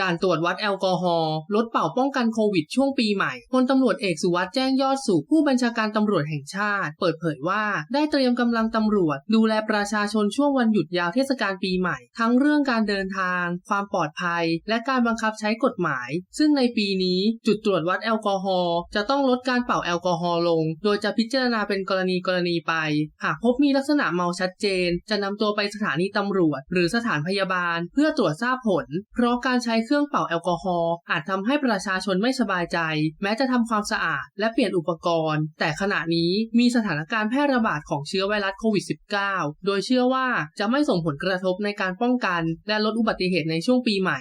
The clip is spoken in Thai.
ด่านตรวจวัดแอลกอฮอล์ลดเป่าป้องกันโควิดช่วงปีใหม่พลตำรวจเอกสุวัสด์แจ้งยอดสุขผู้บัญชาการตำรวจแห่งชาติ เปิดเผยว่าได้เตรียมกำลังตำรวจ ดูแลประชาชนช่วงวันหยุดยาวเทศกาลปีใหม่ ทั้งเรื่องการเดินทาง ความปลอดภัย และการบังคับใช้กฎหมาย ซึ่งในปีนี้จุดตรวจวัดแอลกอฮอล์จะต้องลดการเป่าแอลกอฮอล์ลง โดยจะพิจารณาเป็นกรณีกรณีไป หากพบมีลักษณะเมาชัดเจน จะนำตัวไปสถานีตำรวจ หรือสถานพยาบาล เพื่อตรวจทราบผล เพราะการใช้เครื่องเป่าแอลกอฮอล์อาจทำให้ประชาชนไม่สบายใจ แม้จะทำความสะอาดและเปลี่ยนอุปกรณ์ แต่ขณะนี้มีสถานการณ์แพร่ระบาดของเชื้อไวรัสโควิด -19 โดยเชื่อว่าจะไม่ส่งผลกระทบในการป้องกัน และลดอุบัติเหตุในช่วงปีใหม่